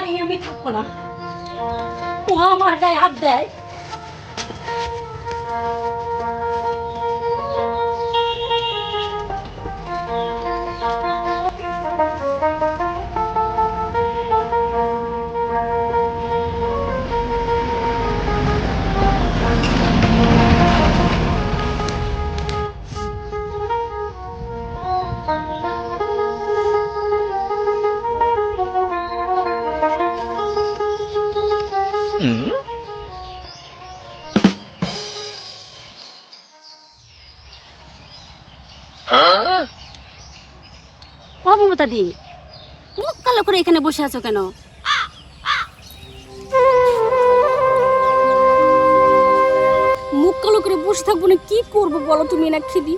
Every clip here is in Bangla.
বাড়ি আমি থাকব না। ও আমার গায়ে হাত দেয়। ও মমতা দি মুখ কালো করে এখানে বসে আছো কেন? মুখ কালো করে বসে থাকব না কি করব বলো তুমি না খিদি?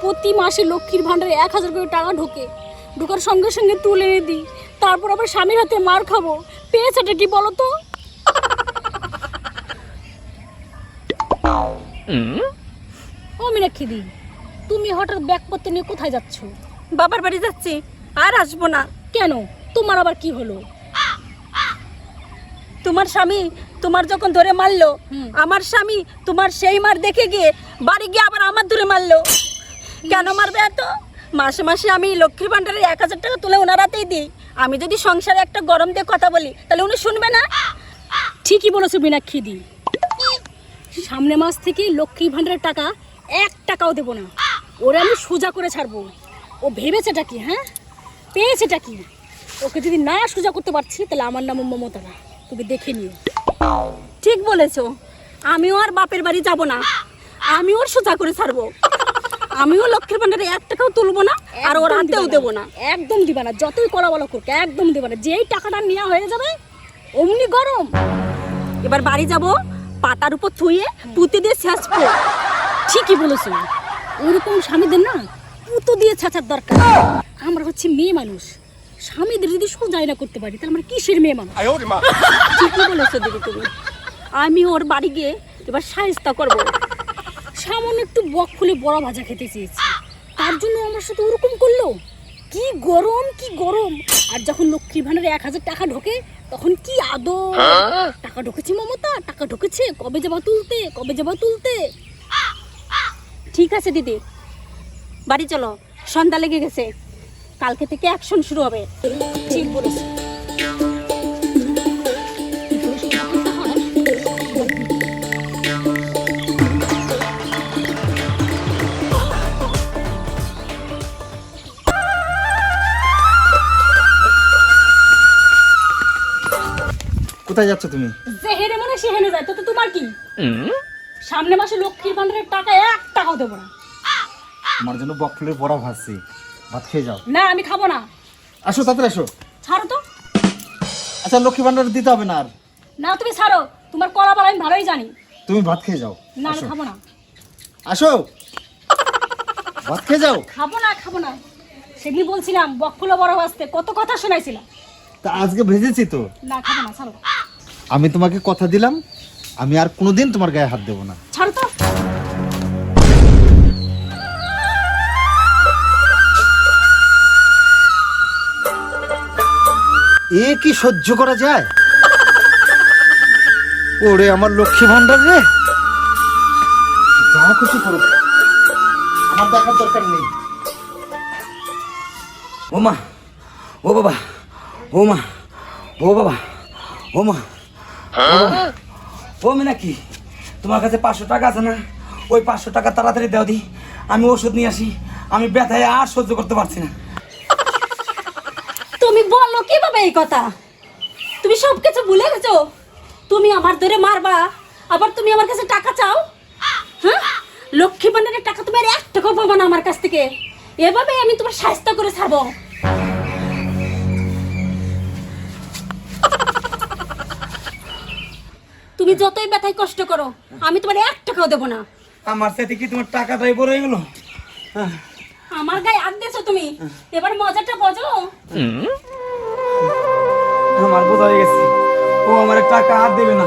প্রতি মাসে লক্ষ্মীর ভাণ্ডারে এক হাজার করে টাকা ঢোকে। ঢোকার সঙ্গে সঙ্গে তুলে এনে দিই। তারপর আবার স্বামীর হাতে মার খাব। পেয়েছেটা কি বলো তো? ও মীনাক্ষিদি তুমি হঠাৎ ব্যাগপত্র নিয়ে কোথায় যাচ্ছ? বাবার বাড়ি যাচ্ছি আর আসব না। কেন? তোমার আবার কি হলো? তোমার স্বামী তোমার যখন ধরে মারলো আমার স্বামী তোমার সেই মার দেখে গিয়ে বাড়ি গিয়ে আবার আমার ধরে মারলো। কেন মারবে এত? মাসে মাসে আমি লক্ষ্মীর ভান্ডারে এক হাজার টাকা তুলে ওনারাতেই দিই। আমি যদি সংসারে একটা গরম দিয়ে কথা বলি তাহলে উনি শুনবে না? ঠিকই বলেছ মীনাক্ষিদি সামনে মাস থেকে লক্ষ্মী ভাণ্ডারের টাকা এক টাকাও দেবো না। ওরা আমি সোজা করে ছাড়বো। ও ভেবেছেটা কি হ্যাঁ? পেয়েছেটা কি? ওকে যদি না সোজা করতে পারছি তাহলে আমার নাম মমতা না তুমি দেখে নিও। ঠিক বলেছ। আমিও আর বাপের বাড়ি যাব না। আমিও ওর সোজা করে ছাড়বো। আমিও লক্ষ্মীর ভান্ডারে এক টাকাও তুলবো না আর ওর হাতেও দেবো না। একদম দিবা না যতই কলা বলা করুক একদম দিবা না যেই টাকাটা নেওয়া হয়ে যাবে অমনি গরম। এবার বাড়ি যাব পাতার উপর থুয়ে পুঁতে দিয়ে ছেঁচবো ঠিকই বলেছ। ওরকম স্বামীদের না ছাঁচার দরকার। আমরা হচ্ছে মেয়ে মানুষ। স্বামীদের যদি সোজাই না করতে পারি তাহলে আমরা কিসের মেয়ে মানুষ? ঠিকই বলেছ দিদি তুমি। আমি ওর বাড়ি গিয়ে এবার সাহিস্তা করব। সামান্য একটু বক খুলে বড় ভাজা খেতে চেয়েছি। তার জন্য আমার সাথে ওরকম করল? কি গরম কি গরম। আর যখন লক্ষ্মীর ভাণ্ডারে এক হাজার টাকা ঢোকে তখন কি আদর? টাকা ঢোকেছে মমতা টাকা ঢোকেছে কবে যাবা তুলতে কবে যাবা তুলতে। ঠিক আছে দিদি বাড়ি চলো। সন্ধ্যা লেগে গেছে। কালকে থেকে অ্যাকশন শুরু হবে। ঠিক বলেছে। কোথায় যাচ্ছ তুমি? যেহেনে মনে সেহেনে যায় তো তো তোমার কি? সামনে মাসে লক্ষ্মীর ভান্ডারের টাকা এক টাকাও দেবো না। আমার জন্য বক ফুলের বড়া ভাজছি। ভাত খেয়ে যাও। না আমি খাব না। আসো তাড়াতাড়ি আসো। ছাড়ো তো। আচ্ছা লক্ষ্মী ভান্ডার দিতে হবে না আর? না তুমি ছাড়ো। তোমার কলা পালা আমি ভালোই জানি। তুমি ভাত খেয়ে যাও। না আমি আসো। খাব না। আসো। ভাত খেয়ে যাও। খাব না খাব না। সেদিন বলছিলাম বকফুলো বড় আসতে কত কথা শোনাইছিলাম। তা আজকে ভেজেছি তো। না খাব না ছাড়ো। আমি তোমাকে কথা দিলাম আমি আর কোনোদিন তোমার গায়ে হাত দেবো না। ছাড়ো তো। এ কি সহ্য করা যায়? ওরে আমার লক্ষ্মী ভান্ডার রে। যা খুশি করো। আমার দেখার দরকার নেই। ও মা ও বাবা ও মা ও বাবা ও মা ও বাবা। ও মিনাকি তোমার কাছে পাঁচশো টাকা আছে না? ওই পাঁচশো টাকা তাড়াতাড়ি দাও দি। আমি ওষুধ নিয়ে আসি। আমি ব্যথায় আর সহ্য করতে পারছি না। কীভাবে এই কথা? তুমি সব কিছু ভুলে গেছো? তুমি আমার ধরে মারবা আবার তুমি আমার কাছে টাকা চাও? হ্যাঁ? লক্ষ্মী ভান্ডারের টাকা তুমি আর এক টাকাও পাবো না আমার কাছ থেকে। এভাবে আমি তোমার সাহায্য করে ছাড়বো। তুমি যতই ব্যথায় কষ্ট করো আমি তোমার এক টাকাও দেবো না। আমার সাথে কি তোমার টাকাটাই বড় হয়ে গেল? আমার গায়ে হাত দিয়েছ তুমি? এবার মজাটা বোঝো। আমার বোঝা হয়ে গেছে। ও আমার টাকা আর দেবে না।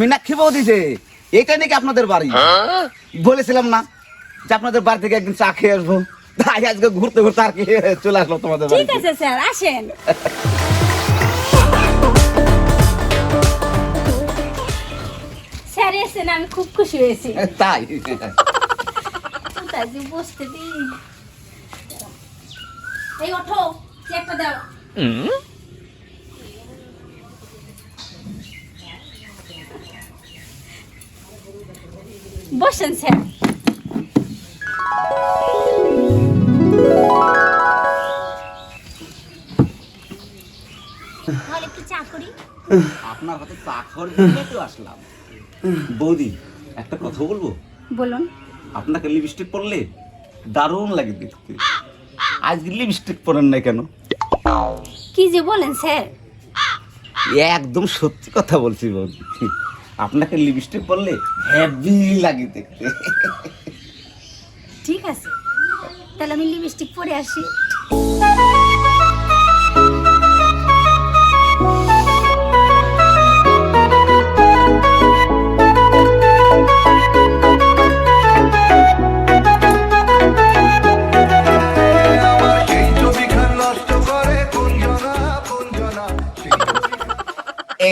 মীনাক্ষী বৌদি যে এইটা নাকি আপনাদের বাড়ি? বলেছিলাম না যে আপনাদের বাড়ি থেকে একদিন চা খেয়ে আসব। তাই আজকে ঘুরতে ঘুরতে আর কি চলে আসলো তোমাদের ঠিক আছে স্যার আসেন। স্যার এসেছেন আমি খুব খুশি হয়েছি। তাই? তাই বসতে দিই। এই ওঠো চেকটা দাও। বসেন স্যার আপনার হাতে চা খাওয়ার তো আসলাম। বৌদি একটা কথা বলব? বলুন। আপনাকে লিপস্টিক পরলে দারুণ লাগে দেখতে। আজকে লিপস্টিক পরেন না কেন? কি যে বলেন স্যার। একদম সত্যি কথা বলছি বৌদি। আপনাকে লিপস্টিক পরলে হেভি লাগে দেখতে। ঠিক আছে। তাহলে আমি লিপস্টিক পরে আসি।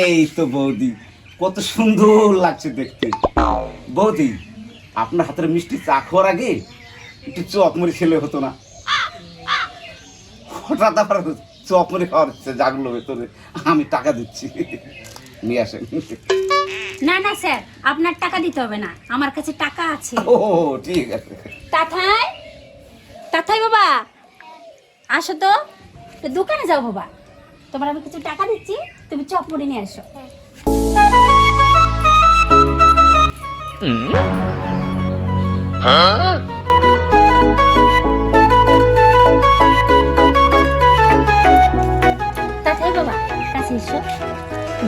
এই তো বৌদি। কত সুন্দর লাগছে দেখতে। বৌদি আপনার হাতের মিষ্টি চা খাওয়ার আগে একটু চপ মুড়ি খেলে হতো না। হঠাৎ আবার চপ মুড়ি খাওয়ার ইচ্ছে জাগলো ভেতরে। আমি টাকা দিচ্ছি। নিয়ে আসেন। না না স্যার আপনার টাকা দিতে হবে না। আমার কাছে টাকা আছে। ও ঠিক আছে। তাথাই তাথাই বাবা? আসো তো। তো দোকানে যাও বাবা। তোমার আমি কিছু টাকা দিচ্ছি তুমি চপ মুড়ি নিয়ে আসো। তাথাই বাবা কাছে এসো।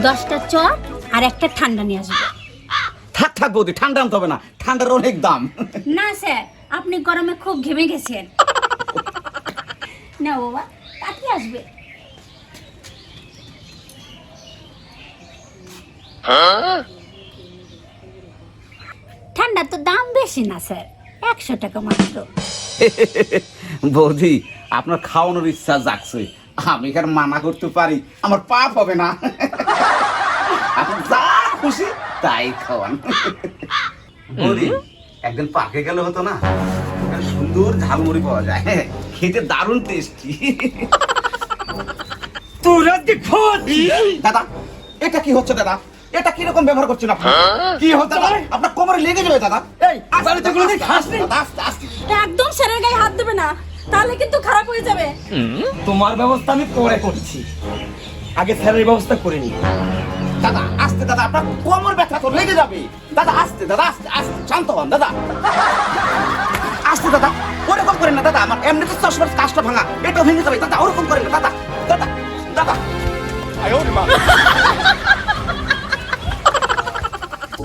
দশটা চপ আর একটা ঠান্ডা নিয়ে আসবে। থাক থাক বৌদি ঠান্ডা আনতে হবে না। ঠান্ডার অনেক দাম। না স্যার আপনি গরমে খুব ঘেমে গেছেন। না বাবা কাকি আসবে। ঠান্ডার তো দাম বেশি না স্যার। একশো টাকা মাত্র। বৌদি আপনার খাওয়ানোর ইচ্ছা জাগছে। আমি এখানে মানা করতে পারি। আমার পাপ হবে না। আপনি যা খুশি তাই খাওয়ান। বৌদি একদিন পার্কে গেলে হতো না? সুন্দর ঝালমুড়ি পাওয়া যায়। খেতে দারুণ টেস্টি। তোরা দেখো দাদা এটা কি হচ্ছে দাদা? এটা কীরকম ব্যবহার করছেন আপনি? কি হচ্ছে দাদা? আপনার কোমরে লেগে যাবে দাদা। এই বাড়িতে কোনোদিন খাসনি? দাদা, আস্তে আস্তে। একদম স্যারের গায়ে হাত দেবে না তাহলে কিন্তু খারাপ হয়ে যাবে। তোমার ব্যবস্থা আমি পরে করছি। আগে স্যারের ব্যবস্থা করে নি দাদা আস্তে দাদা আপনার কোমর ব্যথা তো লেগে যাবে। দাদা আস্তে দাদা আস্তে আস্তে শান্ত হন দাদা। আস্তে দাদা ওরকম করেন না দাদা আমার এমনিতে চশমার কাজটা ভাঙা। এটা ভেঙে যাবে দাদা ওরকম করেন না দাদা দাদা দাদা।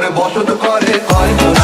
করে বসত করে বলে